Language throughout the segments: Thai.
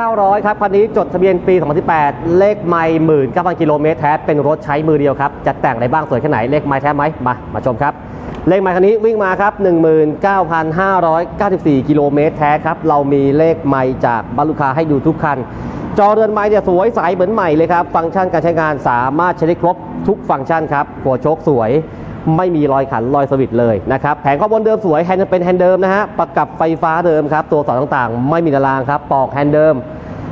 900 ครับ คันนี้จดทะเบียนปี 2018 เลขไม่หมื่นเก้าพันกิโลเมตรแท้ เป็นรถใช้มือเดียวครับ จะแต่งอะไรบ้างสวยแค่ไหน เลขไม่แท้ไหมมา มาชมครับ เลขไมค์คันนี้วิ่งมาครับ 19,594 กิโลเมตรแท้ครับ เรามีเลขไมค์จากบัลลูคาให้ดูทุกคัน จอเรือนไม้เนี่ยสวยใสเหมือนใหม่เลยครับ ฟังก์ชันการใช้งานสามารถใช้ได้ครบทุกฟังก์ชันครับ หัวโชคสวย ไม่มีรอยขันรอยสวิตช์เลยนะครับแผงข้อบนเดิมสวยแฮนด์เป็นแฮนด์เดิมนะฮะประกับไฟฟ้าเดิมครับตัวสอนต่างๆ ไม่มีตารางครับปอกแฮนด์เดิม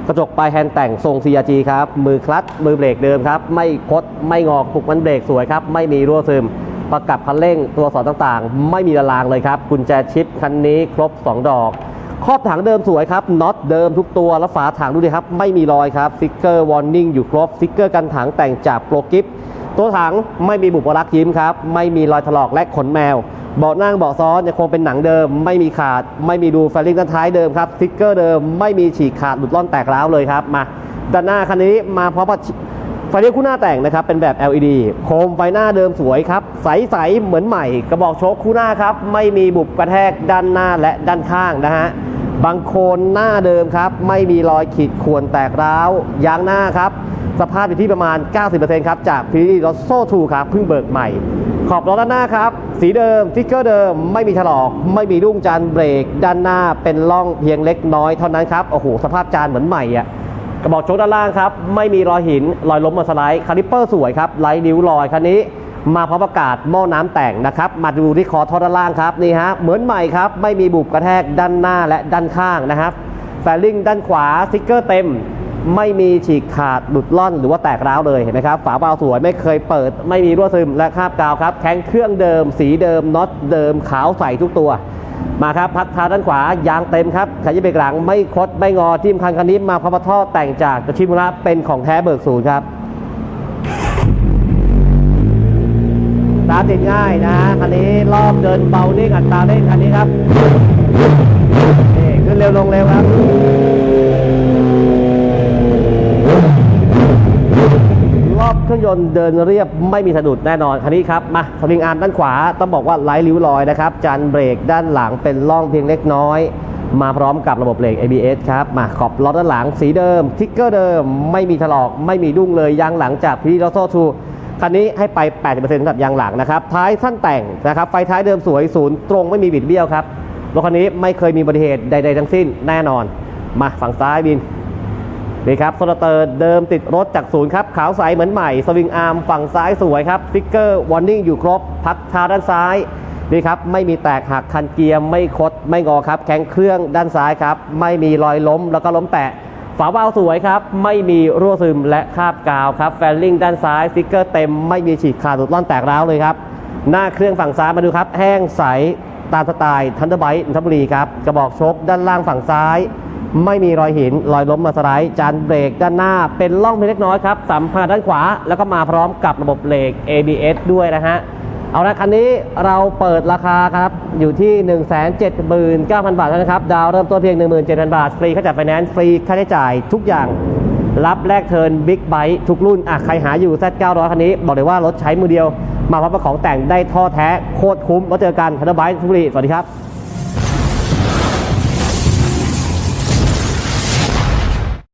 กระจกปลายแฮนด์แต่งทรง CRG ครับมือคลัตช์มือเบรกเดิมครับไม่คดไม่งอกปุกมันเบรกสวยครับไม่มีรั่วซึม ประกับคันเร่งตัวสอนต่างๆ ไม่มีตารางเลยครับกุญแจชิปคันนี้ครบ 2 ดอกครอบถังเดิมสวยครับน็อตเดิมทุกตัวแล้วฝาถังดูดิครับไม่มีรอยครับสติ๊กเกอร์วอร์นิ่งอยู่ครบสติกเกอร์กันถังแต่งจากโปรกิฟ ตัวถังไม่มีบุบลักยิ้มครับ ไม่มีรอยถลอกและขนแมว เบาะนั่งเบาะซ้อนยังคงเป็นหนังเดิม ไม่มีขาด ไม่มีดูแฟลิงด้านท้ายเดิมครับสติกเกอร์เดิมไม่มีฉีกขาดหลุดล่อนแตกร้าวเลยครับมาด้านหน้าคันนี้มาพร้อมกับไฟเลี้ยวคู่หน้าแต่งนะครับเป็นแบบ LED โคมไฟหน้าเดิมสวยครับ ใสๆเหมือนใหม่ กระบอกโชคคู่หน้าครับ ไม่มีบุบกระแทกด้านหน้าและด้านข้างนะฮะบางโคนหน้าเดิมครับ ไม่มีรอยขีดข่วนแตกร้าวยางหน้าครับ สภาพอยู่ที่ประมาณ 90%ครับ จากพิลีรถโซ่ทูครับเพิ่งเบิกใหม่ ขอบล้อด้านหน้าครับ สีเดิมสติ๊กเกอร์เดิม ไม่มีถลอก ไม่มีรุ่งจานเบรก ด้านหน้าเป็นร่องเพียงเล็กน้อยเท่านั้นครับ โอ้โห สภาพจานเหมือนใหม่อะกระบอกโชคด้านล่างครับ ไม่มีรอยหิน รอยล้มมาสไลด์คาลิปเปอร์สวยครับไร้นิ้วรอยคันนี้มาพร้อมประกาศหม้อน้ำแต่งนะครับ มาดูที่คอท่อด้านล่างครับนี่ฮะเหมือนใหม่ครับ ไม่มีบุบกระแทกด้านหน้าและด้านข้างนะครับแฟลิงด้านขวาสติ๊กเกอร์เต็ม ไม่มีฉีกขาดหลุดล่อนหรือว่าแตกร้าวเลยเห็นไหมครับ ฝาเบาสวยไม่เคยเปิด ไม่มีรั่วซึมและคราบกาวครับ แข็งเครื่องเดิม สีเดิมน็อตเดิมขาวใสทุกตัว มาครับ พัดเท้าด้านขวายางเต็มครับขยับเบรกหลังไม่คดไม่งอที่สำคัญคันนี้มาพร้อมกับท่อแต่งจากตัวชิมุระเป็นของแท้เบิกศูนย์ครับตาติดง่ายนะคันนี้รอบเดินเบานิ่งอัตราเร่งคันนี้ครับนี่ขึ้นเร็วลงเร็วครับ นต์เดินเรียบไม่มีสะดุดแน่นอนคันนี้ครับมาสลิงอาร์มด้านขวาต้องบอกว่าไร้ริ้วรอยนะครับจานเบรกด้านหลังเป็นร่องเพียงเล็กน้อย มาพร้อมกับระบบเบรก ABS ครับมาขอบล้อด้านหลังสีเดิมทิกเกอร์เดิม ไม่มีถลอกไม่มีดุ้งเลยยางหลังจากพีรโซทูคันนี้ให้ไป 80%สำหรับยางหลังนะครับท้ายสั้นแต่งนะครับไฟท้ายเดิมสวยศูนย์ตรงไม่มีบิดเบี้ยวครับรถคันนี้ไม่เคยมีอุบัติเหตุใด ๆ ทั้งสิ้นแน่นอน มาฝั่งซ้ายบิน นี่ครับโซลเตอร์เดิมติดรถจากศูนย์ครับ ขาวใสเหมือนใหม่ สวิงอาร์มฝั่งซ้ายสวยครับสติ๊กเกอร์วอร์นิ่งอยู่ครบ พักเท้าด้านซ้ายนี่ครับ ไม่มีแตกหักคันเกียร์ไม่คด ไม่งอครับ แข็งเครื่องด้านซ้ายครับ ไม่มีรอยล้มแล้วก็ล้มแตะฝาเบาสวยครับ ไม่มีรั่วซึมและคาบกาวครับแฟลลิ่งด้านซ้ายสติ๊กเกอร์เต็มไม่มีฉีกขาดหลุดล่อนแตกร้าวเลยครับ หน้าเครื่องฝั่งซ้ายมาดูครับ แห้งใสตามสไตล์ทันเดอร์ไบต์นนทบุรีครับกระบอกชกด้านล่างฝั่งซ้าย ไม่มีรอยหินรอยล้มมาสไลด์จานเบรกด้านหน้าเป็นร่องเพียงเล็กน้อยครับสัมผัสด้านขวา แล้วก็มาพร้อมกับระบบเบรก ABS ด้วยนะฮะ เอาละคันนี้เราเปิดราคาครับอยู่ที่ 179,000 บาทเท่านั้นครับ ดาวเริ่มต้นเพียง 17,000 บาท ฟรีค่าจัดไฟแนนซ์ฟรีค่าใช้จ่ายทุกอย่างรับแลกเทิร์นบิ๊กไบค์ทุกรุ่นอะใครหาอยู่ Z900 คันนี้บอกเลยว่ารถใช้มือเดียว มาพร้อมกับของแต่งได้ท่อแท้โคตรคุ้มแล้วเจอกันทันเดอร์ไบค์ทุกรีสวัสดีครับ